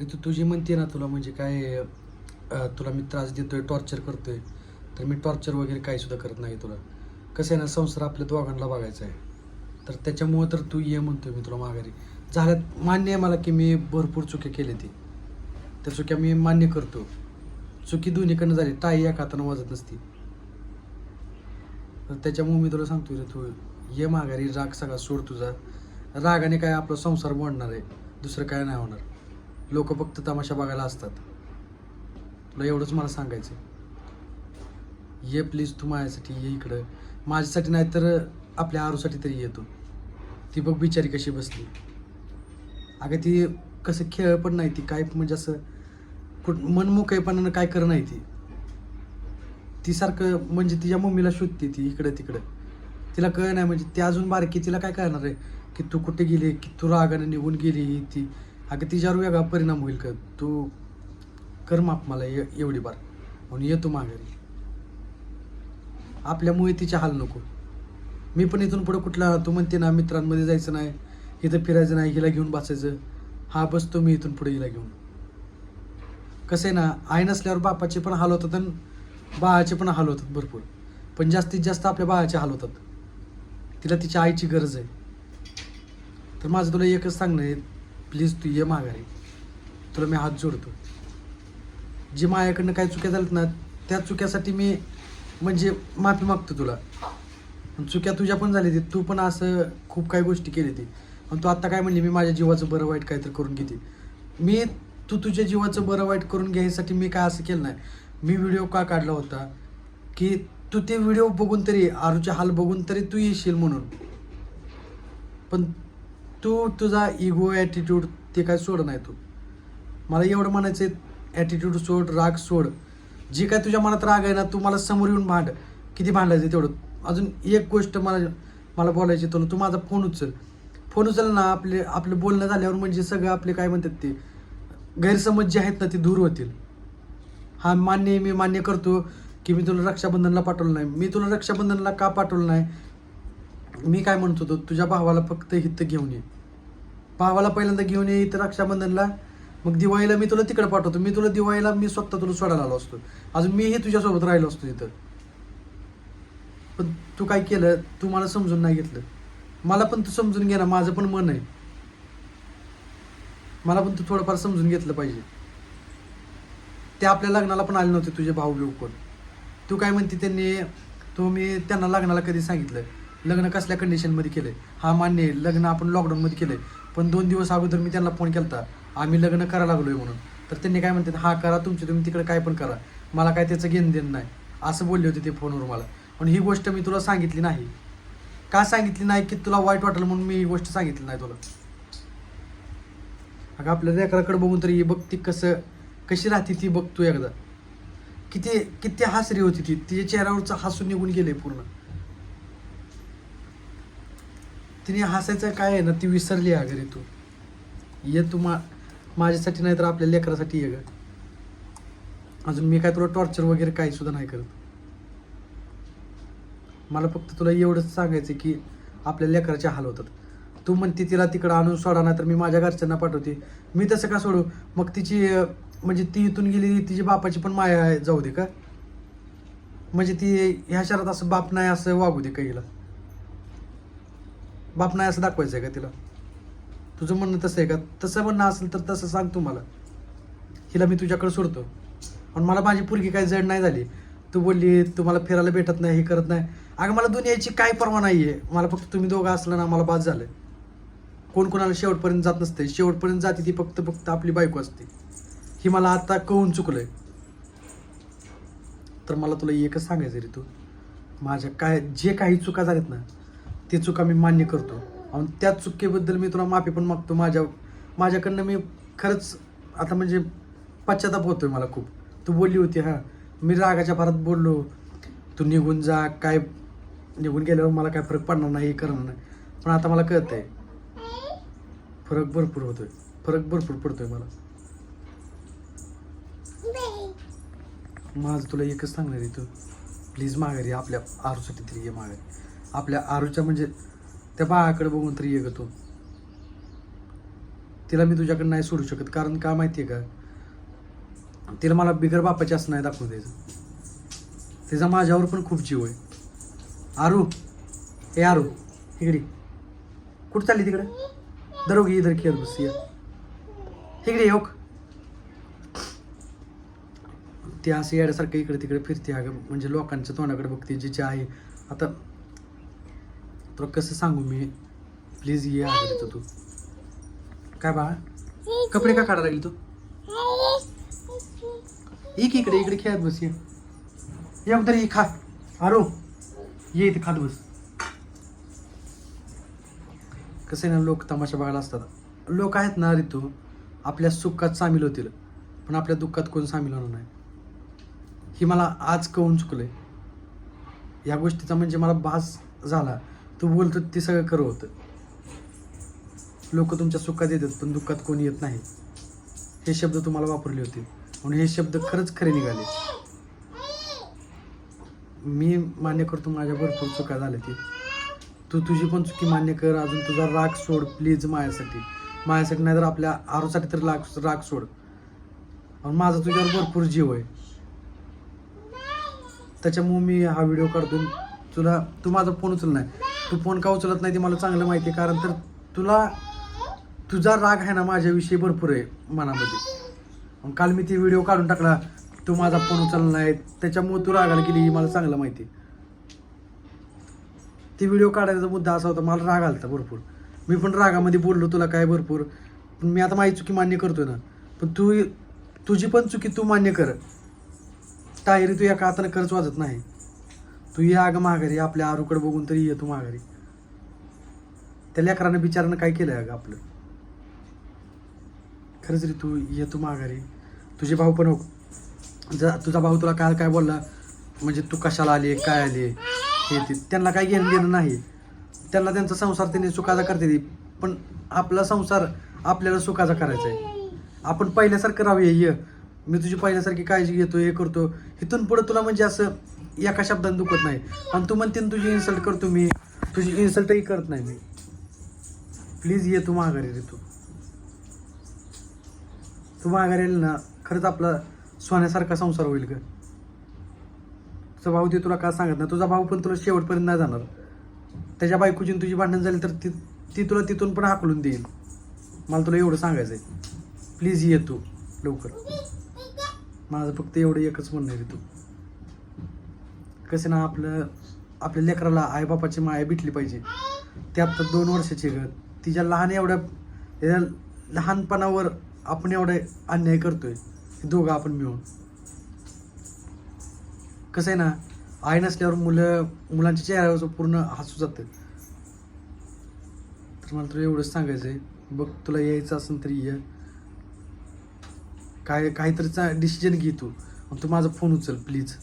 ऋतू तुझी म्हणते ना तुला म्हणजे काय तुला मी त्रास देतोय टॉर्चर करतोय तर मी टॉर्चर वगैरे काही सुद्धा करत नाही तुला. कसं आहे ना संसार आपल्या दोघांना बघायचा आहे. तर त्याच्यामुळं तर तू ये म्हणतोय मी तुला माघारी. झाल्यात मान्य आहे मला की मी भरपूर चुकी केली ती. त्या चुक्या मी मान्य करतो. चुकी दोन्हीकडनं झाली. टाई एका हातानं वाजत नसती. तर त्याच्यामुळे मी तुला सांगतोय रे तू ये माघारी राग सगळा सोड तुझा. रागाने काय आपला संसार मोडणार आहे. दुसरं काय नाही होणार. लोक फक्त तमाशा बघायला असतात. तुला एवढंच मला सांगायचं ये प्लीज तू माझ्यासाठी ये इकडं. माझ्यासाठी नाही तर आपल्या आरूसाठी तरी येतो ती. बघ बिचारी कशी बसली. अगं ती कसं खेळ पण नाही ती काय म्हणजे असं कुठ मनमोकळेपणानं काय कर नाही ती. ती सारखं म्हणजे तिच्या मम्मीला शोधते ती इकडं तिकडं. तिला कळ नाही म्हणजे ती अजून बारकी तिला काय कळणार आहे? की तू कुठे गेली की तू रागाने निघून गेली ही ती. अगं तिच्यावर वेगळा परिणाम होईल का? तू कर माप मला एवढी बार. म्हणून येतो माघारी. आपल्यामुळे तिचे हाल नको. मी पण इथून पुढे कुठला तू म्हणते ना मित्रांमध्ये जायचं नाही इथं फिरायचं नाही हिला घेऊन बसायचं. हा बसतो मी इथून पुढे हिला घेऊन. कसं आहे ना आई नसल्यावर बापाचे पण हाल होतात आणि बाळाचे पण हाल होतात भरपूर. पण जास्तीत जास्त आपल्या बाळाचे हाल होतात. तिला तिच्या आईची गरज आहे. तर माझं तुला एकच सांगणं आहे प्लीज तू ये माघारी. तुला मी हात जोडतो. जे माझ्याकडनं काय चुक्या झाल्यात ना त्या चुक्यासाठी मी म्हणजे माफी मागतो तुला. चुक्या तुझ्या पण झाली ती तू पण असं खूप काही गोष्टी केली ती आणि तू आत्ता काय म्हणली? मी माझ्या जीवाचं बरं वाईट काहीतरी करून घेते. मी तू तुझ्या जीवाचं बरं वाईट करून घ्यायसाठी मी काय असं केलं नाही. मी व्हिडिओ का काढला होता? की तू ते व्हिडिओ बघून तरी आरूचे हाल बघून तरी तू येशील म्हणून. पण तू तुझा इगो ॲटिट्यूड ते काय सोड नाही तू. मला एवढं म्हणायचं आहे ॲटिट्यूड सोड राग सोड. जे काय तुझ्या मनात राग आहे ना तू मला समोर येऊन भांड. किती भांडायचं तेवढं? अजून एक गोष्ट मला मला बोलायची तुला तू माझा फोन उचल. फोन उचल ना आपले आपलं बोलणं झाल्यावर म्हणजे सगळं आपले काय म्हणतात ते गैरसमज जे आहेत ना ते दूर होतील. हा मान्य मी मान्य करतो की मी तुला रक्षाबंधनला पाठवलं नाही. मी तुला रक्षाबंधनला का पाठवलं नाही? मी काय म्हणत होतो तुझ्या भावाला फक्त इथं घेऊन ये. भावाला पहिल्यांदा घेऊन ये इथं रक्षाबंधनला. मग दिवाळीला मी तुला तिकडे पाठवतो. मी तुला दिवाळीला मी स्वतः तुला सोडायला आलो असतो. अजून मीही तुझ्यासोबत राहिलो असतो इथं. पण तू काय केलं तू मला समजून नाही घेतलं. मला पण तू समजून घे ना माझं पण मन आहे. मला पण तू थोडंफार समजून घेतलं पाहिजे. ते आपल्या लग्नाला पण आले नव्हते तुझे भाऊ बिऊ कोण. तू काय म्हणते त्यांनी तो मी त्यांना लग्नाला कधी सांगितलं? लग्न कसल्या कंडिशनमध्ये केलंय? हा मान्य आहे लग्न आपण लॉकडाऊनमध्ये केलंय. पण दोन दिवस अगोदर मी त्यांना फोन केलता आम्ही लग्न करायला लागलोय म्हणून. तर त्यांनी काय म्हणतात हा करा तुमचे तुम्ही तिकडे काय पण करा. मला काय त्याचं घेणं देणं नाही. असं बोलले होते ते फोनवर मला. पण ही गोष्ट मी तुला सांगितली नाही. का सांगितली नाही की तुला वाईट वाटेल म्हणून मी ही गोष्ट सांगितली नाही तुला? अगं आपल्या लेकराकडे बघून तरी बघ ती कसं कशी राहते ती बघ तू एकदा. किती किती हसरी होती ती. तिच्या चेहऱ्यावरचं हसून निघून गेले पूर्ण. तिने हसायचं काय आहे ना ती विसरली आहे घरी तू. ये तू मा माझ्यासाठी नाही तर आपल्या लेकरासाठी ये ग. अजून मी काय तुला टॉर्चर वगैरे काही सुद्धा नाही करत. मला फक्त तुला एवढंच सांगायचं की आपल्या लेकराचे हाल होतात. तू म्हणते तिला तिकडं आणून सोडा नाही तर मी माझ्या घरच्यांना पाठवते. मी तसं का सोडू? मग तिची म्हणजे ती इथून गेली तिची बापाची पण माया जाऊ दे का? म्हणजे ती ह्या शहरात असं बाप नाही असं वागू दे का हिला? बाप नाही असं दाखवायचं आहे का तिला? तुझं म्हणणं तसं आहे का? तसं म्हणणं असेल तर तसं सांग तू मला हिला मी तुझ्याकडे सोडतो. पण मला माझी पुरगी काही जड नाही झाली. तू बोलली तुम्हाला फिरायला भेटत नाही हे करत नाही. अगं मला दुनियाची काय परवा नाही आहे मला फक्त तुम्ही दोघं असलं ना मला बाद झालं कोण कोणाला शेवटपर्यंत जात नसते शेवटपर्यंत जाते ती फक्त फक्त आपली बायको असते. ही मला आता कळून चुकलंय. तर मला तुला एकच सांगायचं रे तू. माझ्या काय जे काही चुका झाल्यात ना ते चुका मी मान्य करतो. आणि त्या चुकीबद्दल मी तुला माफी पण मागतो. माझ्या माझ्याकडनं मी खरंच आता म्हणजे पश्चाताप होतोय मला खूप. तू बोलली होती हां. मी रागाच्या भरात बोललो. तू निघून जा. काय निघून गेल्यावर मला काय फरक पडणार नाही हे करणार नाही. पण आता मला कळत आहे फरक भरपूर होतोय. फरक भरपूर पडतोय मला. माझं तुला एकच सांगणार आहे तू. प्लीज माघारी आपल्या आरूसाठी तरी ये माघारी. आपल्या आरूच्या म्हणजे त्या बाळाकडे बघून तरी ये ग तू. तिला मी तुझ्याकडे नाही सोडू शकत कारण का माहिती आहे का? तिला मला बिगर बापाची असं नाही दाखवून द्यायचं. तिचा माझ्यावर पण खूप जीव आहे. आरू हे आरू इकडे. कुठं चालली तिकडे? दरोगी इधर खेळ बस या. इकडे येऊ ती असं येण्यासारखं इकडे तिकडे फिरते अगं. म्हणजे लोकांच्या तोंडाकडे बघते जिची आहे आता तुला कसं सांगू मी? प्लीज ये आधी तिथं तू. काय बाळा? कपडे का काढायला लागली तू? एक इकडे इकडे खेळत बस ये. अगोदर ये खा. आरो ये इथे खात बस. कसं आहे ना लोक तमाशा बघायला असतात. लोक आहेत ना ऋतू आपल्या सुखात सामील होतील पण आपल्या दुःखात कोण सामील होणार नाही. ही मला आज कळून चुकलं या गोष्टीचा म्हणजे मला भास झाला. तू बोलतो ते सगळं खरं होतं. लोक तुमच्या सुखात येतात पण दुःखात कोणी येत नाही. हे शब्द तुम्हाला वापरले होते. म्हणून हे शब्द खरंच खरे निघाले. मी मान्य करतो माझ्या भरपूर चुका झाल्या ते तू तुझी पण चुकी मान्य कर. अजून तुझा राग सोड प्लीज माझ्यासाठी. माझ्यासाठी नाही तर आपल्या आरोसाठी तर राग राग सोड. आणि माझा तुझ्यावर भरपूर जीव आहे. त्याच्यामुळे मी हा व्हिडिओ काढतो तुला तू माझा फोन उचल नाही. तू फोन का उचलत नाही ते मला चांगलं माहिती आहे. कारण तर तुला तुझा राग आहे ना माझ्याविषयी भरपूर आहे मनामध्ये. मग काल मी ती व्हिडिओ काढून टाकला. तू माझा फोन उचलला नाही. त्याच्यामुळे तू रागाला गेली ही मला चांगलं माहिती आहे. ती व्हिडिओ काढायचा मुद्दा असा होता मला राग आलता भरपूर. मी पण रागामध्ये बोललो तुला काय भरपूर. पण मी आता माझी चुकी मान्य करतोय ना. पण तू तुझी पण चुकी तू मान्य कर. टायरी तू एका हाताने खरंच वाजत नाही. तू ये अगं माघारी आपल्या आरूकडे बघून तरी ये तू माघारी. त्या लेकरानं बिचारानं काय केलं अगं आपलं? खरंच रे तू ये तू माघारी. तुझे भाऊ पण हो. जर तुझा भाऊ तुला काय काय बोलला? म्हणजे तू कशाला आली काय आली? हे ते. त्यांना काय घेणं देणं नाही. त्यांना त्यांचा संसार त्यांनी सुखाचा करते ती. पण आपला संसार आपल्याला सुखाचा करायचा आहे. आपण पहिल्यासारखं राहूया ये. मी तुझी पहिल्यासारखी काळजी घेतो हे करतो. इथून पुढं तुला म्हणजे असं एका शब्दाने दुखत नाही. आणि तू म्हणते ना तुझी इन्सल्ट करतो मी. तुझी इन्सल्टही करत नाही मी. प्लीज ये तू माघारी रे तू. तू माघारी येईल ना खरंच आपला सोन्यासारखा संसार होईल का तुझा भाऊ ते तुला का सांगत नाही? तुझा भाऊ पण तुला शेवटपर्यंत नाही जाणार. त्याच्या बायकोची तुझी भांडण झाली तर ती ती तुला तिथून पण हाकलून देईल. मला तुला एवढं सांगायचं आहे प्लीज ये तू लवकर. माझं फक्त एवढं एकच म्हणणं आहे रे तू. कसं ना आपलं आपल्या लेकराला आईबापाची माया भेटली पाहिजे. ते आता दोन वर्षाची ग तिच्या लहान एवढ्या लहानपणावर आपण एवढे अन्याय करतोय. हे दोघं आपण मिळून. कसं आहे ना आई नसल्यावर मुलं मुलांच्या चेहऱ्यावर पूर्ण हसू जातं तर मला तुला एवढंच सांगायचं आहे. बघ तुला यायचं असेल तरी ये. काय काहीतरीचा डिसिजन घे तू. तू माझा फोन उचल प्लीज